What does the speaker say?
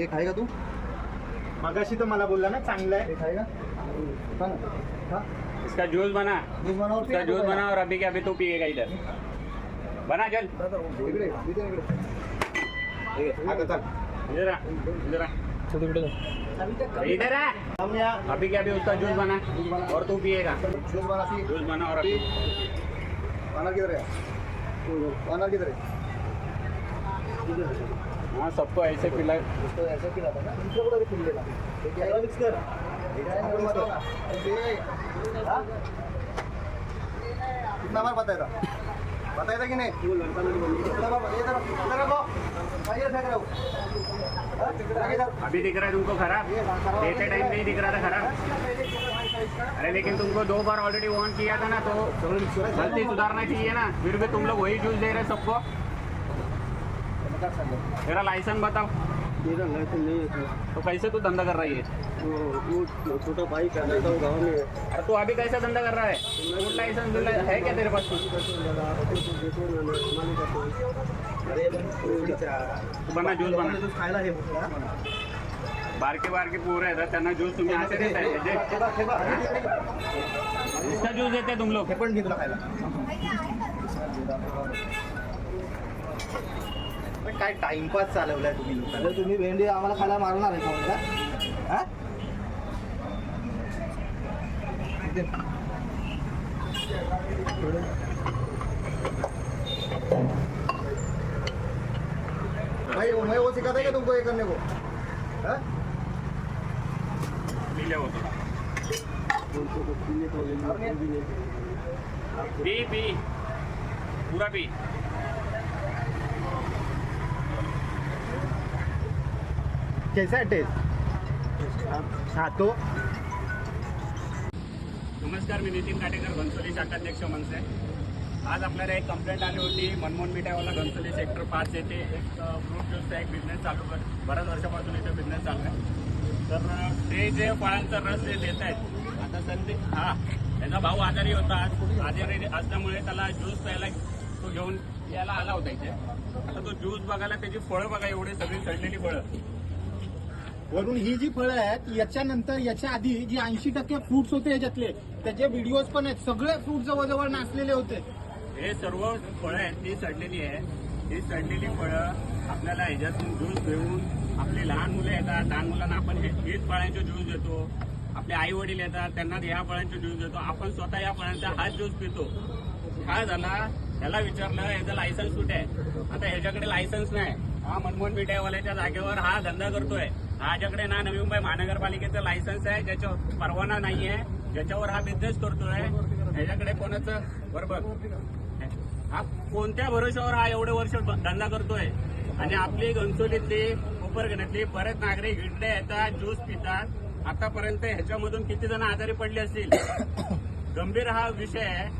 एक आहे का तू? मगाशी तर मला बोलला ना चांगलं हा? इसका जूस बना। जूस बनाओ इसका जूस बना और अभी के अभी तू पिएगा इधर। बना चल। इकडे इकडे इकडे आता चाल. इधर आ इधर आ। चल तिकडे इधर आ। अभी के अभी उसका जूस बना। और तू पिएगा। जूस बना जूस बना और अभी। पाना किधर है? किधर है? हाँ सबको ऐसे पिला उसको ऐसे ना पिल्लेला हे? कितना बार बताया था? बताया था कि नहीं? कितना बार बताया था। इधर रखो आइए फेंक रहे हो? आगे इधर। अभी दिख रहा है तुमको खराब? देते टाइम नहीं दिख रहा था खराब। अरे लेकिन तुमको दो बार ऑलरेडी ऑन किया था ना तो गलती सुधारना चाहिए ना फिर भी तुम लोग वही जूस दे रहे सबको। तेरा लाइसेंस बताओ। मेरा लाइसेंस नहीं है तो कैसे तू धंधा कर रही है? छोटा भाई कर लेता हूँ गाँव में अरे तू अभी कैसा धंधा कर रहा है? फ़ूड लाइसेंस है क्या तेरे पास तू बना जूस बना। खायला हे बारके बारके पूरे आहेत त्यांना ज्यूस तुम्ही असे देताय जे- इसका ज्यूस देते तुम लोग हे पण घे तुला खायला पण काय टाइमपास चालवलाय तुम्ही लोकांना अरे तुम्ही भेंडी आम्हाला खायला मारणार आहे का का हा? इथे. भाई मैं वो सिखाता है क्या तुमको ये करने को हाँ? होतो पी पी पूरा पी कैसा है टेस्ट? खातो नमस्कार मी नितीन काटेकर घनसोली शाखाध्यक्ष मनसे आज आपल्याला एक कंप्लेंट आली होती मनमोहन मिठाईवाला घनसोली सेक्टर पाच येथे एक फ्रूट ज्यूसचा एक बिझनेस चालू कर बऱ्याच वर्षापासून इथे बिझनेस चालू आहे. तर ते जे फळांचा रस जे देत आहेत आता संधी हा त्याचा भाऊ आजारी होता. आजारी असल्यामुळे त्याला ज्यूस प्यायला तो घेऊन यायला आला होता इथे. आता तो ज्यूस बघायला त्याची फळं बघा एवढी सगळी सडलेली फळं. वरून ही जी फळं आहेत याच्यानंतर याच्या आधी जी ऐंशी टक्के फ्रुट्स होते याच्यातले त्याचे व्हिडिओज पण आहेत. सगळे फ्रूट जवळजवळ नाचलेले होते. हे सर्व फळं आहेत ती सडलेली आहे. ही सडलेली फळं आपल्याला ह्याच्यातून ज्यूस घेऊन आपली लहान मुलं येतात लहान मुलांना आपण हेच फळांचे ज्यूस देतो आपले आई वडील येतात त्यांना ह्या फळांचे ज्यूस देतो आपण स्वतः या फळांचा हाच ज्यूस पितो. काय झाला त्याला विचारलं याचं लायसन्स कुठे आहे? आता ह्याच्याकडे लायसन्स नाही. हा मनमोहन मिठाईवाल्याच्या जागेवर हा धंदा करतोय. ह्याच्याकडे ना नवी मुंबई महानगरपालिकेचं लायसन्स आहे ज्याच्यावर परवाना नाही आहे ज्याच्यावर हा बिझनेस करतोय. ह्याच्याकडे कोणाचं? बरोबर हा कोणत्या भरोशावर हा एवढे वर्ष धंदा करतोय? आणि आपली गणसोलीतले उपरगणातले बरेच नागरिक इकडे येतात ज्यूस पितात. आतापर्यंत ह्याच्यामधून किती जण आजारी पडले असतील? गंभीर हा विषय आहे.